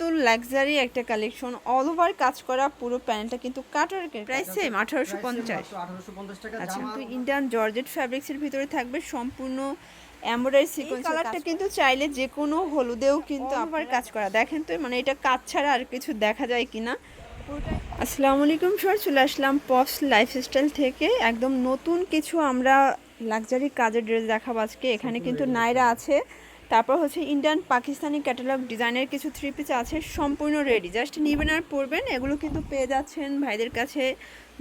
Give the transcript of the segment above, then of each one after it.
কিন্তু লাক্সারি একটা collection all over কাজ করা পুরো প্যানেলটা কিন্তু কাটার প্রাইস সেম আঠারোশো পঞ্চাশ। টাকা আচ্ছা জামা। তো ইন্ডিয়ান জর্জেট ফ্যাব্রিক্সের ভিতরে থাকবে সম্পূর্ণ এমব্রয়ডারি সিকোয়েন্স কালারটা কিন্তু চাইলে যে কোনো হলুদেও কিন্তু আবার কাজ করা। দেখেন তো মানে এটা কাজ ছাড়া আর কিছু দেখা যায় কিনা। আসসালামু আলাইকুম স্যার চলে আসলাম পপস লাইফস্টাইল থেকে। একদম নতুন কিছু আমরা লাক্সারি কাজের ড্রেস দেখাবো আজকে। এখানে কিন্তু নাইরা আছে। তারপর হচ্ছে ইন্ডিয়ান পাকিস্তানি ক্যাটালগ ডিজাইনের কিছু থ্রি পিস আছে, সম্পূর্ণ রেডি জাস্ট নিবেন আর পরবেন, এগুলো কিন্তু পেয়ে যাচ্ছেন ভাইদের কাছে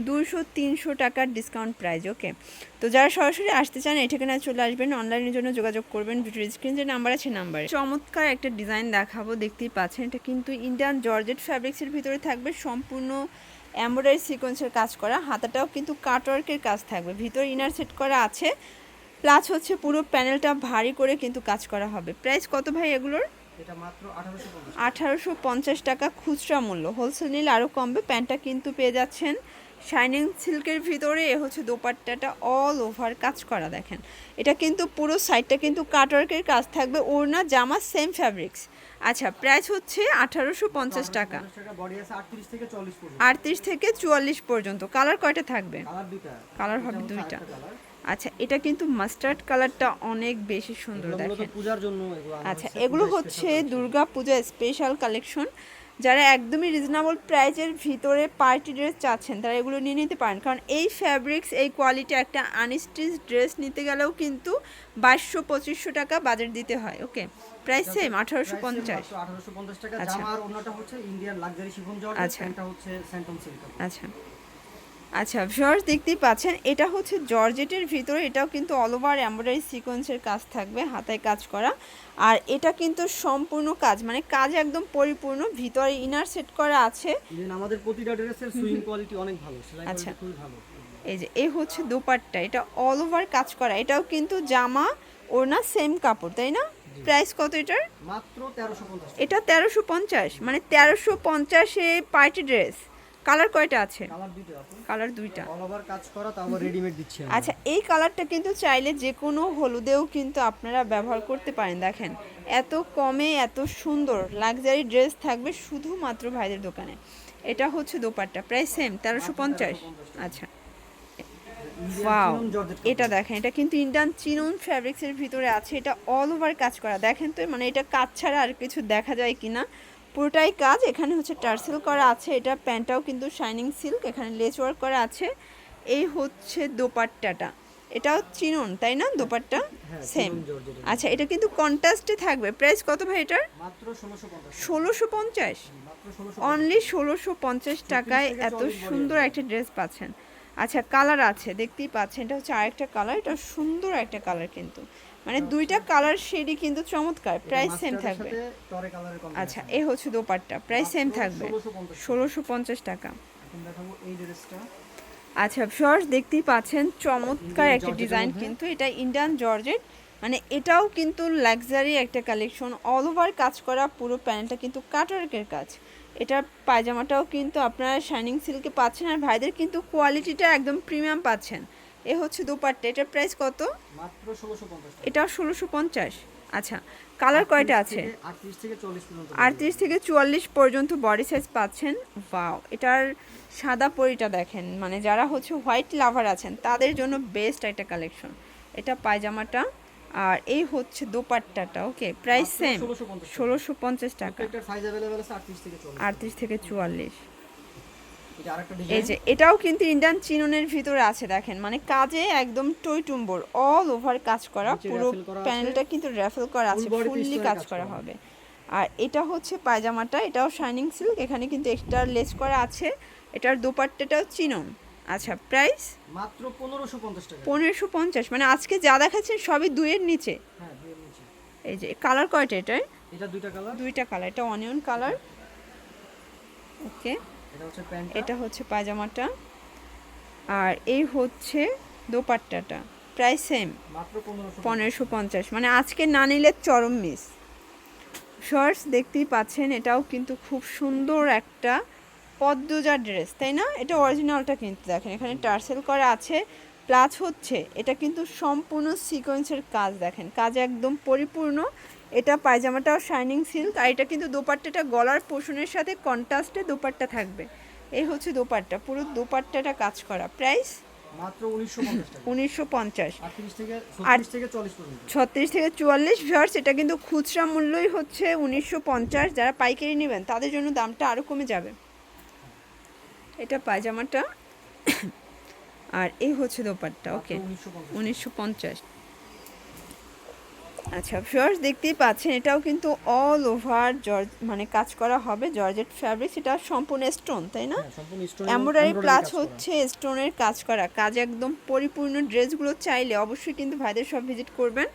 দুশো তিনশো টাকার ডিসকাউন্ট প্রাইস ওকে তো যারা সরাসরি আসতে চান এই ঠিকানায় চলে আসবেন অনলাইনের জন্য যোগাযোগ করবেন ভিডিও স্ক্রিন যে নাম্বার আছে নাম্বার চমৎকার একটা ডিজাইন দেখাবো, দেখতেই পাচ্ছেন, এটা কিন্তু ইন্ডিয়ান জর্জেট ফ্যাব্রিক্সের ভিতরে থাকবে, সম্পূর্ণ এমব্রয়ডারি সিকোয়েন্সের কাজ করা, হাতাটাও কিন্তু কাটওয়ার্কের কাজ থাকবে, ভিতর ইনার সেট করা আছে প্লাস হচ্ছে পুরো প্যানেলটা ভারী করে কিন্তু কাজ করা হবে। প্রাইস কত ভাই এগুলোর? আঠারোশো পঞ্চাশ টাকা। খুচরা মূল্য। হোলসেল নিলে আরও কমবে। প্যান্টটা কিন্তু পেয়ে যাচ্ছেন শাইনিং সিল্কের ভিতরে। এ হচ্ছে দোপাট্টাটা অল ওভার কাজ করা দেখেন। এটা কিন্তু পুরো সাইডটা কিন্তু কাটওয়ার্কের কাজ থাকবে। ওড়না জামা সেম ফ্যাব্রিক্স আচ্ছা প্রাইস হচ্ছে আঠারোশো পঞ্চাশ টাকা। আটত্রিশ থেকে চুয়াল্লিশ পর্যন্ত। কালার কয়টা থাকবে? কালার হবে দুইটা। আচ্ছা এটা কিন্তু মাস্টার্ড কালারটা অনেক বেশি সুন্দর দেখেন। আচ্ছা এগুলো হচ্ছে দুর্গা পূজা স্পেশাল কালেকশন যারা একদমই রিজনেবল প্রাইজের ভিতরে পার্টি ড্রেস চাচ্ছেন তারা এগুলো নিয়ে নিতে পারেন। কারণ এই ফ্যাব্রিক্স এই কোয়ালিটি একটা আনস্টিচ ড্রেস নিতে গেলেও কিন্তু বাইশশো পঁচিশশো টাকা বাজেট দিতে হয় ওকে প্রাইস সেম আঠারোশো পঞ্চাশ। মাত্র 1850 টাকা। আচ্ছা। আচ্ছা। প্যান্টটা হচ্ছে স্যান্টন সিল্ক আচ্ছা ভিউয়ার্স দেখতেই পাচ্ছেন এটা হচ্ছে জর্জেটের ভিতরে এটাও কিন্তু অল ওভার এমব্রয়ডারি সিকোয়েন্সের কাজ থাকবে হাতায় কাজ করা। আর এটা কিন্তু সম্পূর্ণ কাজ মানে কাজ একদম পরিপূর্ণ ভিতরে ইনার সেট করা আছে। আমাদের প্রতিটা ড্রেসের সুইং কোয়ালিটি অনেক ভালো আচ্ছা। খুবই ভালো। এই যে এই হচ্ছে দোপাট্টা এটা অল ওভার কাজ করা এটাও কিন্তু জামা ওড়না সেম কাপড় তাই না? প্রাইস কত এটার? মাত্র 1350 এটা তেরোশো পঞ্চাশ মানে তেরোশো পঞ্চাশে পার্টি ড্রেস কালার কয়টা আছে? কালার দুইটা আছে। কালার দুইটা। অল ওভার কাজ করা তাও রেডিমেড দিচ্ছি আচ্ছা এই কালারটা কিন্তু চাইলে যে কোনো হলুদেও কিন্তু আপনারা ব্যবহার করতে পারেন। দেখেন এত কমে এত সুন্দর লাক্সারি ড্রেস থাকবে শুধুমাত্র ভাইদের দোকানে। এটা হচ্ছে দোপাট্টা প্রায় সেম তেরোশো পঞ্চাশ। আচ্ছা। ওয়াও এটা দেখেন এটা কিন্তু ইন্ডিয়ান চিনন ফ্যাব্রিক্সের ভিতরে আছে। এটা অল ওভার কাজ করা। দেখেন তো মানে এটা কাজ ছাড়া আর কিছু দেখা যায় কিনা। পুরোটাই কাজ এখানে হচ্ছে টার্সেল করা আছে এটা প্যান্টটাও কিন্তু শাইনিং সিল্ক এখানে লেস ওয়ার্ক করা আছে। এই হচ্ছে দোপাট্টাটা। এটাও চিনন তাই না? দোপাট্টা হ্যাঁ, সেম আচ্ছা এটা কিন্তু কন্ট্রাস্টে থাকবে। প্রাইস কত ভাই এটার? ষোলোশো পঞ্চাশ। অনলি ষোলোশো পঞ্চাশ। টাকায় এত সুন্দর একটা ড্রেস পাচ্ছেন। আচ্ছা কালার আছে দেখতেই পাচ্ছেন। এটা হচ্ছে আরেকটা কালার এটা সুন্দর একটা কালার কিন্তু। মানে দুইটা কালার শেডই কিন্তু চমৎকার প্রাইস সেম থাকবে। আচ্ছা এই হচ্ছে দোপাট্টা প্রাইস সেম থাকবে। 1650 ষোলোশো পঞ্চাশ টাকা। আচ্ছা শর্টস দেখতেই পাচ্ছেন চমৎকার একটা ডিজাইন কিন্তু এটা ইন্ডিয়ান জর্জেট মানে এটাও কিন্তু লাক্সারি একটা কালেকশন অল ওভার কাজ করা পুরো প্যানেলটা কিন্তু কাটওয়ার্কের কাজ। এটার পায়জামাটাও কিন্তু আপনারা শাইনিং সিল্কে পাচ্ছেন আর ভাইদের কিন্তু কোয়ালিটিটা একদম প্রিমিয়াম পাচ্ছেন। এ হচ্ছে দুপাট্টা। এটার প্রাইস কত? মাত্র এটা ষোলোশো পঞ্চাশ। আচ্ছা কালার কয়টা আছে? আটত্রিশ থেকে চুয়াল্লিশ পর্যন্ত বডি সাইজ পাচ্ছেন। বাও এটার সাদা পরিটা দেখেন। মানে যারা হচ্ছে হোয়াইট লাভার আছেন তাদের জন্য বেস্ট একটা কালেকশন এটা পায়জামাটা। আর এই হচ্ছে দোপাট্টাটা ওকে প্রাইস সেম ষোলোশো পঞ্চাশ টাকা। আটত্রিশ থেকে চুয়াল্লিশ। এই যে এটাও কিন্তু ইন্ডিয়ান চিননের ভিতরে আছে দেখেন। মানে কাজে একদম টইটুম্বর অল ওভার কাজ করা পুরো। প্যানেলটা কিন্তু র্যাফেল করা আছে ফুললি কাজ করা। হবে। আর এটা হচ্ছে পায়জামাটা এটাও শাইনিং সিল্ক এখানে কিন্তু এক্সট্রা লেস করা আছে। এটার দোপাট্টাটাও চিনন। আচ্ছা প্রাইস মাত্র 1550 টাকা। পনেরোশো পঞ্চাশ মানে আজকে যা দেখাচ্ছেন সবই দুইয়ের নিচে। হ্যাঁ দুইয়ের নিচে। এই যে কালার কয়টা এটার? এটা দুইটা কালার দুইটা কালার এটা অনিয়ন কালার ওকে এটা হচ্ছে পায়জামাটা। আর এই হচ্ছে দোপাট্টাটা। প্রায় সেম। পনেরোশো পঞ্চাশ। মানে আজকে না নিলে চরম মিস। শর্টস দেখতেই পাচ্ছেন এটাও কিন্তু খুব সুন্দর একটা পদ্মজা ড্রেস তাই না? এটা অরিজিনালটা কিন্তু দেখেন এখানে টার্সেল করা আছে। প্লাস হচ্ছে এটা কিন্তু সম্পূর্ণ সিকোয়েন্সের কাজ দেখেন। কাজ একদম পরিপূর্ণ। এটা পায়জামাটাও শাইনিং সিল্ক আর এটা কিন্তু দোপাট্টাটা গলার পোষণের সাথে কন্ট্রাস্টে দোপাট্টা থাকবে। এই হচ্ছে দোপাট্টা পুরো দোপাট্টাটা কাজ করা। প্রাইস মাত্র উনিশশো পঞ্চাশ ছত্রিশ থেকে চুয়াল্লিশ ভিউয়ার্স এটা কিন্তু খুচরা মূল্যই হচ্ছে উনিশশো পঞ্চাশ। যারা পাইকারি নেবেন তাদের জন্য দামটা আরও কমে যাবে। এটা পায়জামাটা। আর এই হচ্ছে দোপাট্টা ওকে উনিশশো পঞ্চাশ। আচ্ছা ফিওর্স দেখতেই পাচ্ছেন এটাও কিন্তু অল ওভার জর্জ মানে কাজ করা হবে জর্জেট ফ্যাব্রিক সেটা সম্পূর্ণ স্টোন তাই না? হ্যাঁ, এমব্রয়ডারি প্লাস। হচ্ছে স্টোনের কাজ করা। কাজ একদম পরিপূর্ণ ড্রেসগুলো চাইলে অবশ্যই কিন্তু ভাইদের সব ভিজিট করবেন।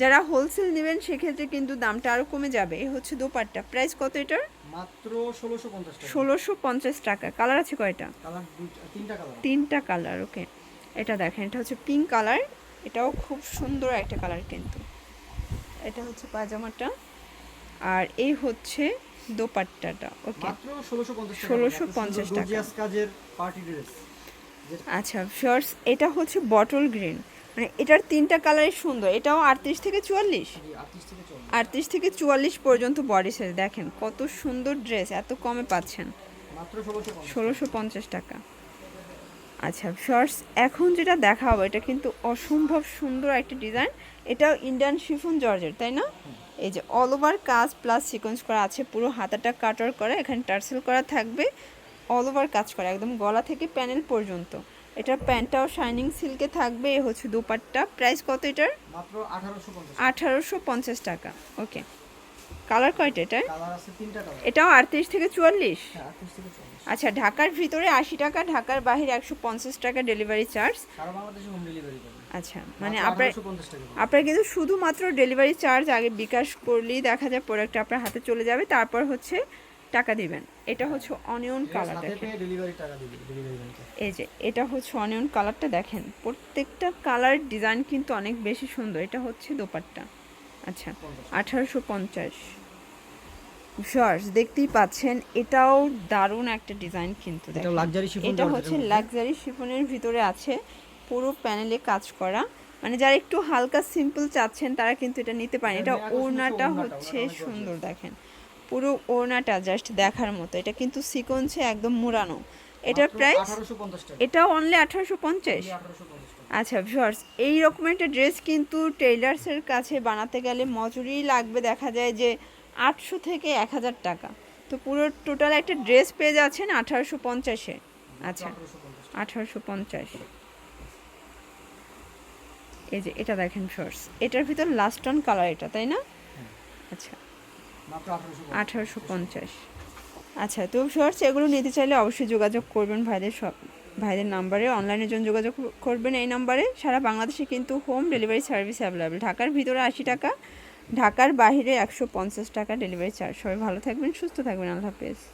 যারা হোলসেল নেবেন সেক্ষেত্রে কিন্তু দামটা আরও কমে যাবে। এই হচ্ছে দোপাট্টা। প্রাইস কত এটার? মাত্র ষোলোশো পঞ্চাশ টাকা। ষোলোশো পঞ্চাশ টাকা। কালার আছে কয়টা? কালার তিনটা কালার তিনটা কালার ওকে এটা দেখেন এটা হচ্ছে পিঙ্ক কালার এটাও খুব সুন্দর একটা কালার কিন্তু। এটা হচ্ছে পাজামাটা আর এই হচ্ছে দোপাট্টাটা ওকে ষোলোশো পঞ্চাশ টাকা। 1650 টাকা। গর্জিয়াস কাজের পার্টি ড্রেস আচ্ছা শর্টস এটা হচ্ছে বটল গ্রিন মানে এটার তিনটা কালারই সুন্দর। এটাও আটত্রিশ থেকে চুয়াল্লিশ? আটত্রিশ থেকে চুয়াল্লিশ পর্যন্ত বডি সাইজ দেখেন কত সুন্দর ড্রেস এত কমে পাচ্ছেন। ষোলোশো পঞ্চাশ। টাকা। আচ্ছা শর্টস এখন যেটা দেখা হবে এটা কিন্তু অসম্ভব সুন্দর একটা ডিজাইন এটাও ইন্ডিয়ান শিফন জর্জের তাই না? এই যে অল ওভার কাজ প্লাস সিকোয়েন্স করা আছে পুরো হাতাটা কাটার করা এখানে টার্সেল করা থাকবে অল ওভার কাজ করা একদম গলা থেকে প্যানেল পর্যন্ত। এটার প্যান্টটাও শাইনিং সিল্কে থাকবে এ হচ্ছে দুপাট্টা। প্রাইস কত এটার? মাত্র আঠারোশো পঞ্চাশ টাকা। ওকে কালার কয়টা কালার এটাও আটত্রিশ থেকে চুয়াল্লিশ? হ্যাঁ আটত্রিশ থেকে চল্লিশ আচ্ছা ঢাকার ভিতরে আশি টাকা ঢাকার বাইরে একশো পঞ্চাশ টাকা ডেলিভারি চার্জ আচ্ছা মানে আপনার 1850 টাকা করে। আপনার কিন্তু শুধুমাত্র ডেলিভারি চার্জ আগে বিকাশ করলেই দেখা যায় প্রোডাক্ট আপনার হাতে চলে যাবে। তারপর হচ্ছে টাকা দিবেন। এটা হচ্ছে অনিয়ন কালার দেখেন। এই যে এটা হচ্ছে অনিয়ন কালারটা দেখেন। প্রত্যেকটা কালার ডিজাইন কিন্তু অনেক বেশি সুন্দর। এটা হচ্ছে দোপাট্টা। আচ্ছা আঠারোশো পঞ্চাশ। শর্টস দেখতেই পাচ্ছেন এটাও দারুণ একটা ডিজাইন কিন্তু এটা হচ্ছে লাক্সারি শিফনের ভিতরে আছে পুরো প্যানেলে কাজ করা। মানে যারা একটু হালকা সিম্পল চাচ্ছেন তারা কিন্তু এটা নিতে পারেন। এটা ওড়নাটা, হচ্ছে সুন্দর দেখেন। পুরো ওড়নাটা জাস্ট দেখার মতো। এটা কিন্তু সিকোয়েন্সে একদম মুড়ানো। এটার প্রাইস এটাও অনলি আঠারোশো পঞ্চাশ? আচ্ছা ভিউয়ার্স এই রকম একটা ড্রেস কিন্তু টেইলার্সের কাছে বানাতে গেলে মজুরি লাগবে। দেখা যায় যে আটশো থেকে এক হাজার টাকা। তো পুরো টোটাল একটা ড্রেস পেয়ে যাচ্ছেন আঠারোশো পঞ্চাশে। আচ্ছা আঠারোশো পঞ্চাশ এই যে এটা দেখেন শর্টস এটার ভিতর লাস্ট অন কালার এটা তাই না? আচ্ছা। মাত্র আঠারোশো পঞ্চাশ। আচ্ছা তো শর্টস এগুলো নিতে চাইলে অবশ্যই যোগাযোগ করবেন ভাইদের সব ভাইদের নাম্বারে। অনলাইনের জন্য যোগাযোগ করবেন এই নাম্বারে। সারা বাংলাদেশে কিন্তু হোম ডেলিভারি সার্ভিস অ্যাভেলেবেল ঢাকার ভিতরে আশি টাকা, ঢাকার বাহিরে একশো পঞ্চাশ টাকা ডেলিভারি চার্জ সবাই ভালো থাকবেন, সুস্থ থাকবেন। আল্লাহ হাফেজ।